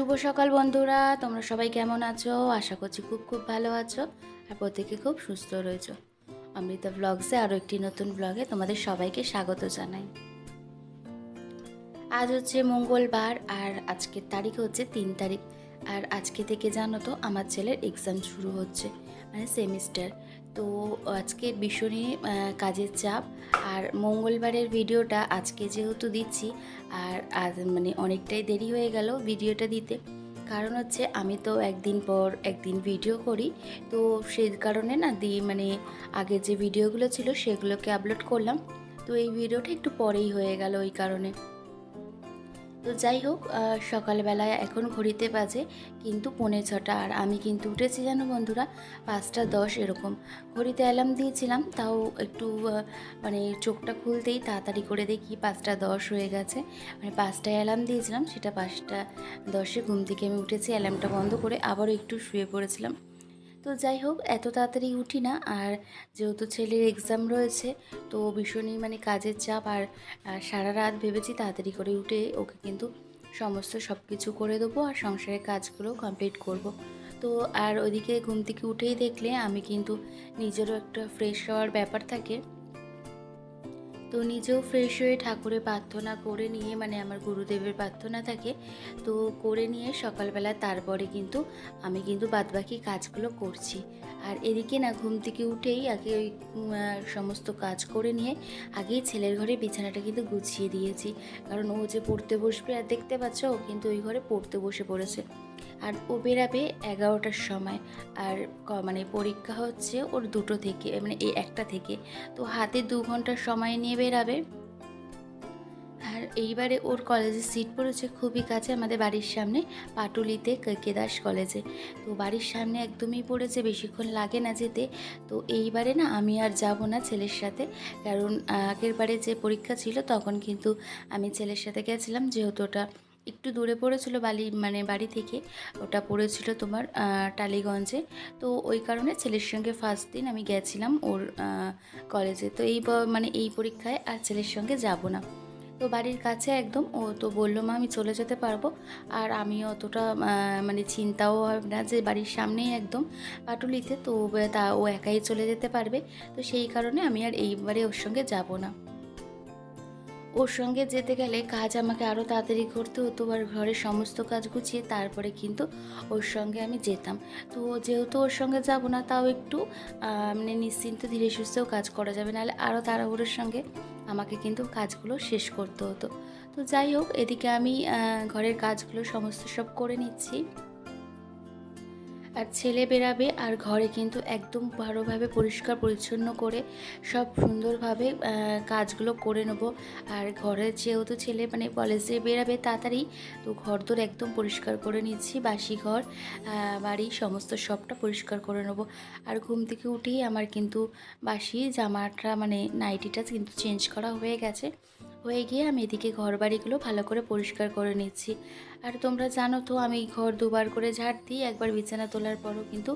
শুভ সকাল বন্ধুরা, তোমরা সবাই কেমন আছো? আশা করছি খুব খুব ভালো আছো আর প্রত্যেকে খুব সুস্থ রয়েছো। অমৃতা ব্লগসে আরও একটি নতুন ব্লগে তোমাদের সবাইকে স্বাগত জানাই। আজ হচ্ছে মঙ্গলবার আর আজকের তারিখ হচ্ছে তিন তারিখ। আর আজকে থেকে জানো তো, আমার ছেলের এক্সাম শুরু হচ্ছে মানে সেমিস্টার তো আজকে ভীষণই কাজের চাপ। আর মঙ্গলবারের ভিডিওটা আজকে যেহেতু দিচ্ছি, আর আজ মানে অনেকটাই দেরি হয়ে গেল ভিডিওটা দিতে। কারণ হচ্ছে আমি তো একদিন পর একদিন ভিডিও করি, তো সেই কারণে না দি মানে আগে যে ভিডিওগুলো ছিল সেগুলোকে আপলোড করলাম। তো এই ভিডিওটা একটু পরেই হয়ে গেল ওই কারণে। তো যাই হোক সকালবেলায় এখন ঘড়িতে বাজে, কিন্তু পৌনে ছটা, আর আমি কিন্তু উঠেছি জানো বন্ধুরা, পাঁচটা দশ এরকম। ঘড়িতে অ্যালার্ম দিয়েছিলাম, তাও একটু মানে চোখটা খুলতেই তাড়াতাড়ি করে দেখি পাঁচটা দশ হয়ে গেছে। মানে পাঁচটায় অ্যালার্ম দিয়েছিলাম, সেটা পাঁচটা দশে ঘুম থেকে আমি উঠেছি অ্যালার্মটা বন্ধ করে আবারও একটু শুয়ে পড়েছিলাম। তো যাই হোক, এত তাড়াতাড়ি উঠি না। আর যেহেতু ছেলের এক্সাম রয়েছে, তো ভীষণই মানে কাজের চাপ। আর সারা রাত ভেবেছি তাড়াতাড়ি করে উঠে ওকে কিন্তু সমস্ত সব কিছু করে দেবো আর সংসারের কাজগুলো কমপ্লিট করব। তো আর ওইদিকে ঘুম থেকে উঠেই দেখলে আমি কিন্তু নিজেরও একটা ফ্রেশ হওয়ার ব্যাপার থাকে। তো নিজেও ফ্রেশ হয়ে ঠাকুরের প্রার্থনা করে নিয়ে মানে আমার গুরুদেবের প্রার্থনা থাকে, তো করে নিয়ে সকালবেলা তারপরে কিন্তু আমি কিন্তু বাদবাকি কাজগুলো করছি। আর এদিকে না, ঘুম থেকে উঠেই আগে ওই সমস্ত কাজ করে নিয়ে আগেই ছেলের ঘরে বিছানাটা কিন্তু গুছিয়ে দিয়েছি। কারণ ও যে পড়তে বসবে, আর দেখতে পাচ্ছ ও কিন্তু ওই ঘরে পড়তে বসে পড়েছে। আর ও বেরাবে এগারোটার সময়। আর মানে পরীক্ষা হচ্ছে ওর দুটো থেকে মানে এই একটা থেকে। তো হাতে দু ঘণ্টার সময় নিয়ে বেরাবে। আর এইবারে ওর কলেজে সিট পড়েছে খুবই কাছে আমাদের বাড়ির সামনে, পাটুলিতে কেদাস কলেজে। তো বাড়ির সামনে একদমই পড়েছে, বেশিক্ষণ লাগে না যেতে। তো এইবারে না আমি আর যাব না ছেলের সাথে। কারণ আগের বারে যে পরীক্ষা ছিল তখন কিন্তু আমি ছেলের সাথে গেছিলাম, যেহেতু ওটা একটু দূরে পড়েছিল বালি মানে বাড়ি থেকে, ওটা পড়েছিল তোমার টালিগঞ্জে। তো ওই কারণে ছেলের সঙ্গে ফার্স্ট দিন আমি গেছিলাম ওর কলেজে তো এই মানে এই পরীক্ষায় আর ছেলের সঙ্গে যাব না। তো বাড়ির কাছে একদম ও তো বলল, মা, আমি চলে যেতে পারব। আর আমি অতটা মানে চিন্তাও হবে না যে বাড়ির সামনেই একদম পাটুলিতে। তো তা ও একাই চলে যেতে পারবে। তো সেই কারণে আমি আর এইবারে ওর সঙ্গে যাব না। ওর সঙ্গে যেতে গেলে কাজ আমাকে আরও তাড়াতাড়ি করতে হতো, আর ঘরের সমস্ত কাজ গুছিয়ে তারপরে কিন্তু ওর সঙ্গে আমি যেতাম। তো যেহেতু ওর সঙ্গে যাব না, তাও একটু মানে নিশ্চিন্ত ধীরে সুস্থেও কাজ করা যাবে, নাহলে আরও তাড়াহুড়োর সঙ্গে আমাকে কিন্তু কাজগুলো শেষ করতে হতো। তো যাই হোক, এদিকে আমি ঘরের কাজগুলো সমস্ত সব করে নিচ্ছি। আর ছেলে বেরাবে আর ঘরে কিন্তু একদম ভালোভাবে পরিষ্কার পরিচ্ছন্ন করে সব সুন্দরভাবে কাজগুলো করে নেব। আর ঘরে যেহেতু ছেলে মানে কলেজে বেরাবে তাড়াতাড়ি, তো ঘর দোর একদম পরিষ্কার করে নিচ্ছি, বাসি ঘর বাড়ি সমস্ত সবটা পরিষ্কার করে নেব। আর ঘুম থেকে উঠেই আমার কিন্তু বাসি জামাটা মানে নাইটিটা কিন্তু চেঞ্জ করা হয়ে গেছে। হয়ে গিয়ে আমি এদিকে ঘর বাড়িগুলো ভালো করে পরিষ্কার করে নিচ্ছি। আর তোমরা জানো তো, আমি ঘর দুবার করে ঝাড় দিই, একবার বিছানা তোলার পরও কিন্তু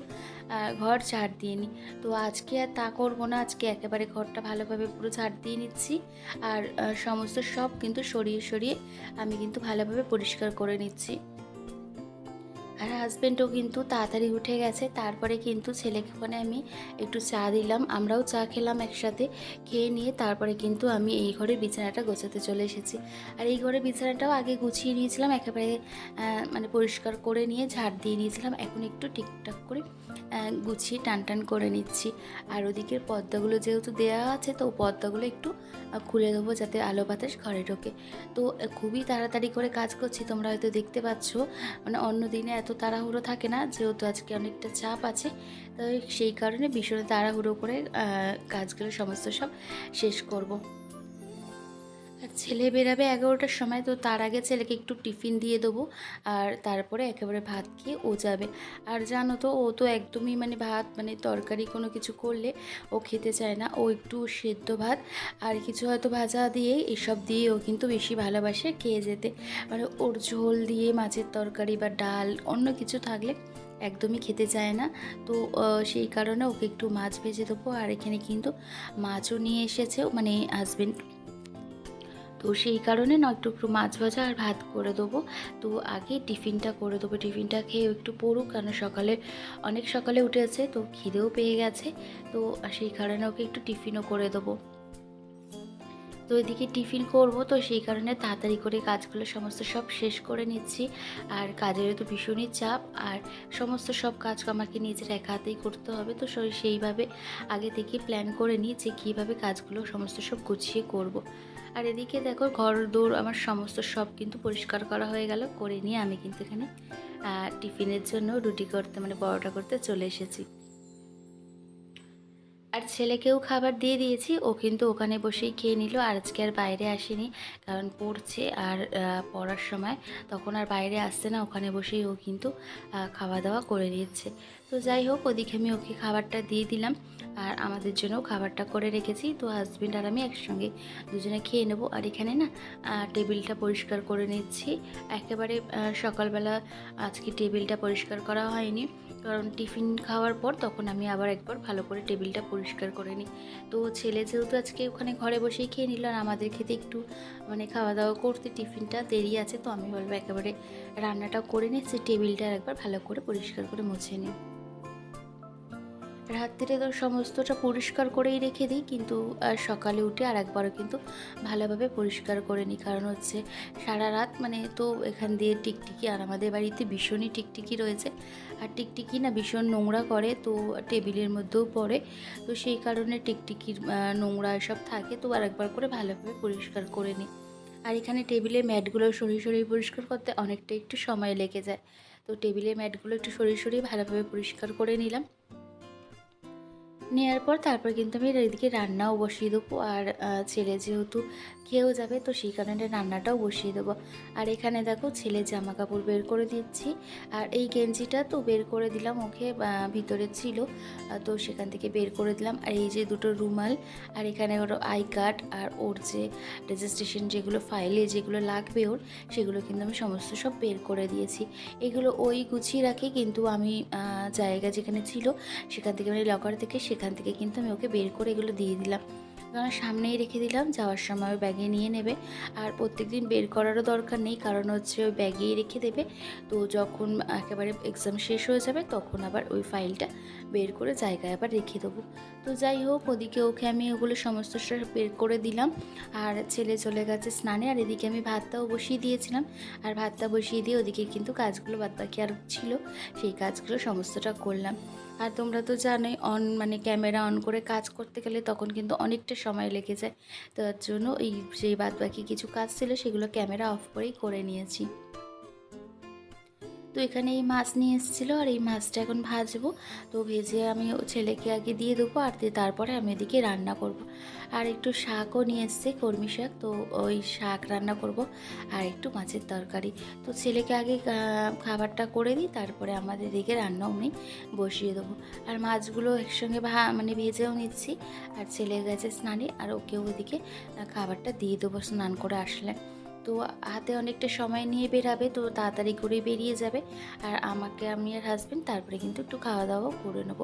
ঘর ঝাড় দিয়ে নিই তো আজকে আর তা করব না, আজকে একেবারে ঘরটা ভালোভাবে পুরো ঝাড় দিয়ে নিচ্ছি। আর সমস্ত সব কিন্তু সরিয়ে সরিয়ে আমি কিন্তু ভালোভাবে পরিষ্কার করে নিচ্ছি। আর হাজব্যান্ডও কিন্তু তাড়াতাড়ি উঠে গেছে। তারপরে কিন্তু ছেলেকে ওখানে আমি একটু চা দিলাম। আমরাও চা খেলাম একসাথে, খেয়ে নিয়ে তারপরে কিন্তু আমি এই ঘরে বিছানাটা গোছাতে চলে এসেছি। আর এই ঘরে বিছানাটাও আগে গুছিয়ে নিয়েছিলাম, একেবারে মানে পরিষ্কার করে নিয়ে ঝাড় দিয়ে নিয়েছিলাম। এখন একটু ঠিকঠাক করে গুছিয়ে টান টান করে নিচ্ছি। আর ওদিকের পর্দাগুলো যেহেতু দেওয়া আছে, তো পর্দাগুলো একটু খুলে দেবো যাতে আলো বাতাস ঘরে ঢোকে। তো খুবই তাড়াতাড়ি করে কাজ করছি, তোমরা হয়তো দেখতে পাচ্ছ। মানে অন্য দিনে এত তাড়াহুড়ো থাকে না, যেহেতু আজকে অনেকটা চাপ আছে, তো সেই কারণে ভীষণ তাড়াহুড়ো করে কাজগুলো সমস্ত সব শেষ করব। আর ছেলে বেরাবে এগারোটার সময়, তো তার আগে ছেলেকে একটু টিফিন দিয়ে দেবো। আর তারপরে একেবারে ভাত খেয়ে ও যাবে। আর জানো তো, ও তো একদমই মানে ভাত মানে তরকারি কোনো কিছু করলে ও খেতে চায় না। ও একটু সেদ্ধ ভাত আর কিছু হয়তো ভাজা দিয়ে, এসব দিয়ে ও কিন্তু বেশি ভালোবাসে খেয়ে যেতে। মানে ওর ঝোল দিয়ে মাছের তরকারি বা ডাল, অন্য কিছু থাকলে একদমই খেতে চায় না। তো সেই কারণে ওকে একটু মাছ ভেজে দেবো। আর এখানে কিন্তু মাছও নিয়ে এসেছে মানে হাজবেন্ড তো সেই কারণে না একটু একটু মাছ ভাজা আর ভাত করে দেবো। তো আগে টিফিনটা করে দেবো। টিফিনটা খেয়ে একটু পড়ুক কারণ সকালে, অনেক সকালে উঠেছে, তো খিদেও পেয়ে গেছে। তো সেই কারণে ওকে একটু টিফিনও করে দেবো। তো এদিকে টিফিন করব, তো সেই কারণে তাড়াতাড়ি করে কাজগুলো সমস্ত সব শেষ করে নিচ্ছি আর কাজের তো ভীষণই চাপ, আর সমস্ত সব কাজ আমাকে নিজের একা হাতেই করতে হবে, তো সেইভাবে আগে থেকে প্ল্যান করে নিই যে কীভাবে কাজগুলো সমস্ত সব গুছিয়ে করব। আর এদিকে দেখো ঘর দৌড় আমার সমস্ত সব কিন্তু পরিষ্কার করা হয়ে গেল, করে নিয়ে আমি কিন্তু এখানে টিফিনের জন্য রুটি করতে মানে পরোটা করতে চলে এসেছি আর ছেলেকেও খাবার দিয়ে দিয়েছি। ও কিন্তু ওখানে বসেই খেয়ে নিল। আর আজকে আর বাইরে আসেনি, কারণ পড়ছে আর পড়ার সময়। তখন আর বাইরে আসছে না, ওখানে বসেই ও কিন্তু খাওয়া দাওয়া করে নিচ্ছে। তো যাই হোক, ওদিকে আমি ওকে খাবারটা দিয়ে দিলাম। আর আমাদের জন্যও খাবারটা করে রেখেছি। তো হাজব্যান্ড আর আমি একসঙ্গে দুজনে খেয়ে নেব। আর এখানে না টেবিলটা পরিষ্কার করে নিচ্ছি। একেবারে সকালবেলা আজকে টেবিলটা পরিষ্কার করা হয়নি। কারণ টিফিন খাওয়ার পর তখন আমি আবার একবার ভালো করে টেবিলটা পরিষ্কার করে নিই। তো ছেলে যেহেতু আজকে ওখানে ঘরে বসেই খেয়ে নিল আর আমাদের খেতে একটু মানে খাওয়া দাওয়া করতে টিফিনটা দেরি আছে, তো আমি বলব একেবারে রান্নাটা করে নিচ্ছি, টেবিলটা একবার ভালো করে পরিষ্কার করে মুছে নিই। রাত্রিরে তো সমস্তটা পরিষ্কার করেই রেখে দিই, কিন্তু সকালে উঠে আর একবারও কিন্তু ভালোভাবে পরিষ্কার করে নিই। কারণ হচ্ছে সারা রাত মানে তো এখান দিয়ে টিকটিকি আর আমাদের বাড়িতে ভীষণই টিকটিকি রয়েছে। আর টিকটিকি না ভীষণ নোংরা করে, তো টেবিলের মধ্যেও পড়ে। তো সেই কারণে টিকটিকির নোংরা এসব থাকে, তো আর একবার করে ভালোভাবে পরিষ্কার করে নিই। আর এখানে টেবিলের ম্যাটগুলো সরিয়ে সরিয়ে পরিষ্কার করতে অনেকটা একটু সময় লেগে যায়। তো টেবিলের ম্যাটগুলো একটু সরিয়ে সরিয়ে ভালোভাবে পরিষ্কার করে নিলাম। নেওয়ার পর তারপর কিন্তু আমি এদিকে রান্নাও বসিয়ে দেবো। আর ছেলে যেহেতু খেয়েও যাবে, তো সেই কারণে রান্নাটাও বসিয়ে দেবো। আর এখানে দেখো ছেলে জামা কাপড় বের করে দিচ্ছি আর এই গেঞ্জিটা তো বের করে দিলাম ওকে ভিতরে ছিল। তো সেখান থেকে বের করে দিলাম। আর এই যে দুটো রুমাল, আর এখানে ওর আই কার্ড আর ওর যে রেজিস্ট্রেশন যেগুলো ফাইলে যেগুলো লাগবে ওর, সেগুলো কিন্তু আমি সমস্ত সব বের করে দিয়েছি। এগুলো ওই গুছিয়ে রাখি কিন্তু আমি জায়গা যেখানে ছিল, সেখান থেকে মানে লকার থেকে সেখান থেকে কিন্তু আমি ওকে বের করে এগুলো দিয়ে দিলাম। কারণ সামনেই রেখে দিলাম, যাওয়ার সময় ওই ব্যাগে নিয়ে নেবে। আর প্রত্যেকদিন বের করারও দরকার নেই, কারণ হচ্ছে ওই ব্যাগেই রেখে দেবে। তো যখন একেবারে এক্সাম শেষ হয়ে যাবে, তখন আবার ওই ফাইলটা বের করে জায়গায় আবার রেখে দেবো। তো যাই হোক, ওদিকে ওকে আমি ওগুলো সমস্ত বের করে দিলাম। আর ছেলে চলে গেছে স্নানে, আর এদিকে আমি ভাতটাও বসিয়ে দিয়েছিলাম। আর ভাতটা বসিয়ে দিয়ে ওদিকে কিন্তু কাজগুলো বাদ বাকি আর ছিল, সেই কাজগুলো সমস্তটা করলাম। আর তোমরা তো জানোই অন মানে ক্যামেরা অন করে কাজ করতে গেলে তখন কিন্তু অনেকটা সময় লেগে যায়। তার জন্য এই যে বাদ বাকি কিছু কাজ ছিল সেগুলো ক্যামেরা অফ করেই করে নিয়েছি। তো এখানে এই মাছ নিয়ে এসেছিল আর এই মাছটা এখন ভাজবো। তো ভেজে আমি ছেলেকে আগে দিয়ে দেবো আর দিয়ে তারপরে আমি এদিকে রান্না করব। আর একটু শাকও নিয়ে এসছে কর্মী শাক, তো ওই শাক রান্না করব আর একটু মাছের তরকারি। তো ছেলেকে আগে খাবারটা করে দিই, তারপরে আমাদের দিকে রান্নাও আমি বসিয়ে দেবো। আর মাছগুলো একসঙ্গে ভা মানে ভেজেও নিচ্ছি। আর ছেলে গেছে স্নানে, আর ওকেও ওদিকে খাবারটা দিয়ে দেবো, স্নান করে আসলে। তো হাতে অনেকটা সময় নিয়ে বেরাবে, তো তাড়াতাড়ি করে বেরিয়ে যাবে। আর আমাকে, আমি আর হাজব্যান্ড তারপরে কিন্তু একটু খাওয়া দাওয়াও করে নেব।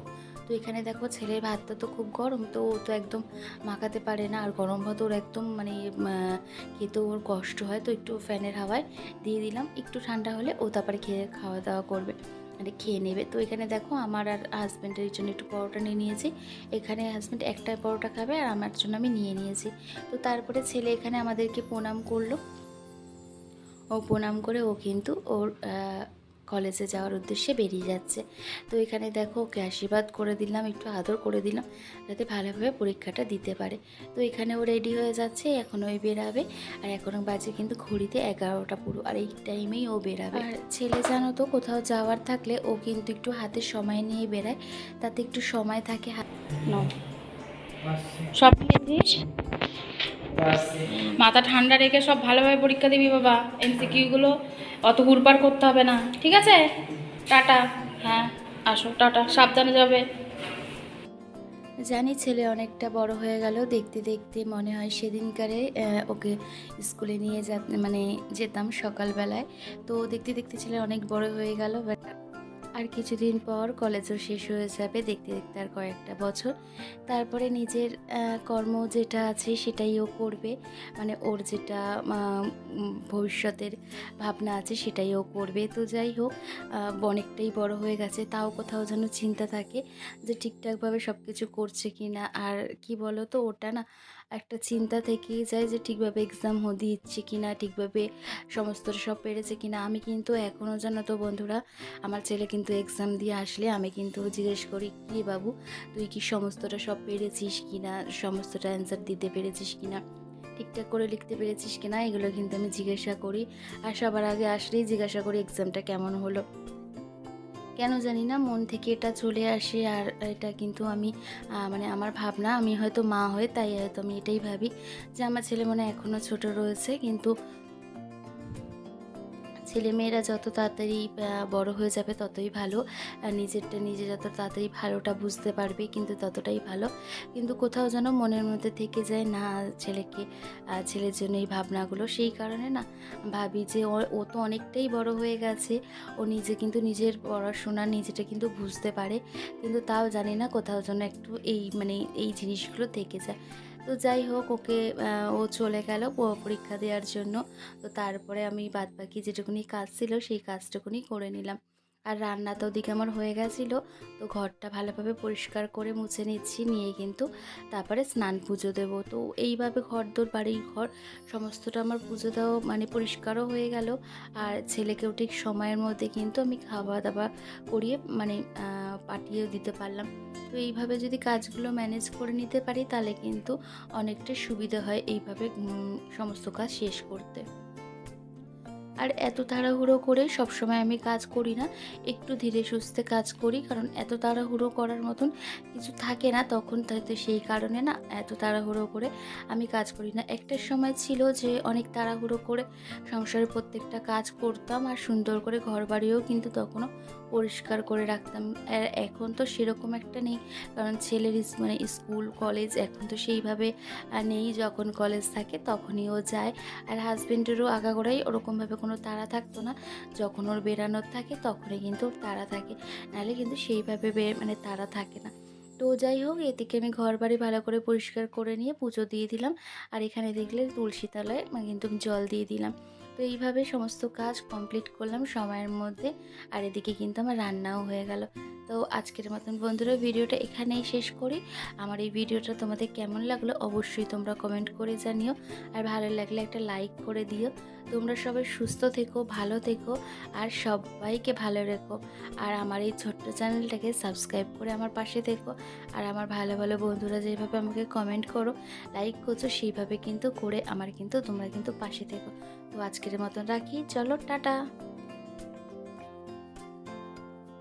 তো এখানে দেখো, ছেলের ভাতটা তো খুব গরম, তো ও তো একদম মাখাতে পারে না। আর গরম ভাত ওর একদম মানে খেতে ওর কষ্ট হয়, তো একটু ফ্যানের হাওয়ায় দিয়ে দিলাম। একটু ঠান্ডা হলে ও তারপরে খেয়ে খাওয়া দাওয়া করবে মানে খেয়ে নেবে। তো এখানে দেখো, আমার আর হাজব্যান্ডের জন্য একটু পরোটা নিয়ে নিয়েছি। এখানে হাজব্যান্ড একটা পরোটা খাবে আর আমার জন্য আমি নিয়ে নিয়েছি। তো তারপরে ছেলে এখানে আমাদেরকে প্রণাম করল। ও প্রণাম করে ও কিন্তু ওর কলেজে যাওয়ার উদ্দেশ্যে বেরিয়ে যাচ্ছে। তো এখানে দেখো ওকে আশীর্বাদ করে দিলাম একটু আদর করে দিলাম যাতে ভালোভাবে পরীক্ষাটা দিতে পারে। তো এখানে ও রেডি হয়ে যাচ্ছে এখন ওই বেরাবে আর এখনও বাজে কিন্তু ঘড়িতে এগারোটা পুরো আর এই টাইমেই ও বেরাবে। আর ছেলে জানো তো কোথাও যাওয়ার থাকলে ও কিন্তু একটু হাতে সময় নিয়ে বেরায় তাতে একটু সময় থাকে হাত সব মাথা ঠান্ডা রেখে সব ভালোভাবে পরীক্ষা দিবি বাবা। এমসিকিউগুলো অত হুড়পাড় করতে হবে না। ঠিক আছে? টাটা। হ্যাঁ আসো টাটা। সাবধানে যাবে। জানি ছেলে অনেকটা বড় হয়ে গেল। দেখতে দেখতে মনে হয় সেদিনকারে ওকে স্কুলে নিয়ে যা মানে যেতাম সকালবেলায়। তো দেখতে দেখতে ছেলে অনেক বড় হয়ে গেল বাট আর কিছুদিন পর কলেজও শেষ হয়ে যাবে দেখতে দেখতে আর কয়েকটা বছর। তারপরে নিজের কর্ম যেটা আছে সেটাই ও করবে। মানে ওর যেটা ভবিষ্যতের ভাবনা আছে সেটাই ও করবে। তো যাই হোক অনেকটাই বড় হয়ে গেছে। তাও কোথাও যেন চিন্তা থাকে যে ঠিকঠাকভাবে সব কিছু করছে কি না আর কি বলো তো ওটা না একটা চিন্তা থেকেই যায় যে ঠিকভাবে এক্সাম দিচ্ছে কি না ঠিকভাবে সমস্তটা সব পেরেছে কি না আমি কিন্তু এখনও জানো তো বন্ধুরা, আমার ছেলে কিন্তু এক্সাম দিয়ে আসলে আমি কিন্তু জিজ্ঞেস করি, কি বাবু, তুই কি সমস্তটা সব পেরেছিস কি না সমস্তটা অ্যান্সার দিতে পেরেছিস কি না ঠিকঠাক করে লিখতে পেরেছিস কি না এগুলো কিন্তু আমি জিজ্ঞাসা করি আর সবার আগে আসলেই জিজ্ঞাসা করি এক্সামটা কেমন হলো। কেন জানি না, মন থেকে এটা চলে আসে আর এটা কিন্তু আমি মানে আমার ভাবনা, আমি হয়তো মা হয়ে তাই হয়তো আমি এটাই ভাবি যে আমার ছেলে মনে এখনও ছোট রয়েছে, কিন্তু ছেলেমেয়েরা যত তাড়াতাড়ি বড় হয়ে যাবে ততই ভালো। নিজেরটা, নিজে যত তাড়াতাড়ি ভালোটা বুঝতে পারবে কিন্তু ততটাই ভালো। কিন্তু কোথাও যেন মনের মধ্যে থেকে যায়, না, ছেলেকে ছেলের জন্য এই ভাবনাগুলো। সেই কারণে না, ভাবি যে ও তো অনেকটাই বড় হয়ে গেছে। ও নিজে কিন্তু নিজের পড়াশোনা নিজেটা কিন্তু বুঝতে পারে। কিন্তু তাও জানি না কোথাও যেন একটু এই মানে এই জিনিসগুলো থেকে যায়। তো যাই হোক, ওকে ও চলে গেল পরীক্ষা দেওয়ার জন্য। তো তারপরে আমি বাদ বাকি যেটুকুনি কাজ ছিল, সেই কাজটুকুনি করে নিলাম। আর রান্না তো ওদিকে আমার হয়ে গেছিল, তো ঘরটা ভালোভাবে পরিষ্কার করে মুছে নিচ্ছি, নিয়ে কিন্তু তারপরে স্নান পুজো দেবো। তো এইভাবে ঘর দোর, বাড়ির ঘর, সমস্তটা আমার পুজো দেওয়া মানে পরিষ্কারও হয়ে গেল। আর ছেলেকেও ঠিক সময়ের মধ্যে কিন্তু আমি খাওয়া দাওয়া করিয়ে মানে পাঠিয়েও দিতে পারলাম। তো এইভাবে যদি কাজগুলো ম্যানেজ করে নিতে পারি, তাহলে কিন্তু অনেকটা সুবিধা হয় এইভাবে সমস্ত কাজ শেষ করতে। আর এত তাড়াহুড়ো করে সবসময় আমি কাজ করি না। একটু ধীরে সুস্থে কাজ করি, কারণ এত তাড়াহুড়ো করার মতন কিছু থাকে না তখন হয়তো সেই কারণে না এত তাড়াহুড়ো করে আমি কাজ করি না। একটা সময় ছিল যে অনেক তাড়াহুড়ো করে সংসারের প্রত্যেকটা কাজ করতাম আর সুন্দর করে ঘর বাড়িও কিন্তু তখনও পরিষ্কার করে রাখতাম। আর এখন তো সেরকম একটা নেই। কারণ ছেলের মানে স্কুল, কলেজ এখন তো সেইভাবে নেই। যখন কলেজ থাকে তখনই ও যায়। আর হাজবেন্ডেরও আগাগোড়াই ওরকমভাবে কোনো তাড়া থাকতো না। যখন ওর বেরানোর থাকে তখনই কিন্তু ওর থাকে। নাহলে কিন্তু সেইভাবে মানে তাড়া থাকে না। তো যাই হোক, এদিকে আমি ঘর বাড়ি ভালো করে পরিষ্কার করে নিয়ে পুজো দিয়ে দিলাম। আর এখানে দেখলে তুলসী তলায় মানে কিন্তু জল দিয়ে দিলাম। তো এইভাবে সমস্ত কাজ কমপ্লিট করলাম সময়ের মধ্যে। আর এদিকে কিন্তু আমার রান্নাও হয়ে গেল। তো আজকের মতন বন্ধুরা ভিডিওটা এখানেই শেষ করি। আমার এই ভিডিওটা তোমাদের কেমন লাগল অবশ্যই তোমরা কমেন্ট করে জানিও। আর ভালো লাগলে একটা লাইক করে দিও। তোমরা সবাই সুস্থ থেকো, ভালো থেকো, আর সবাইকে ভালো রেখো। আর আমার এই ছোট্ট চ্যানেলটাকে সাবস্ক্রাইব করে আমার পাশে থেকো। আর আমার ভালো ভালো বন্ধুরা যেভাবে আমাকে কমেন্ট করো লাইক করছ, সেইভাবে কিন্তু করে আমার কিন্তু তোমরা কিন্তু পাশে থেকো। তো আজকের মতন রাখি। চলো টাটা।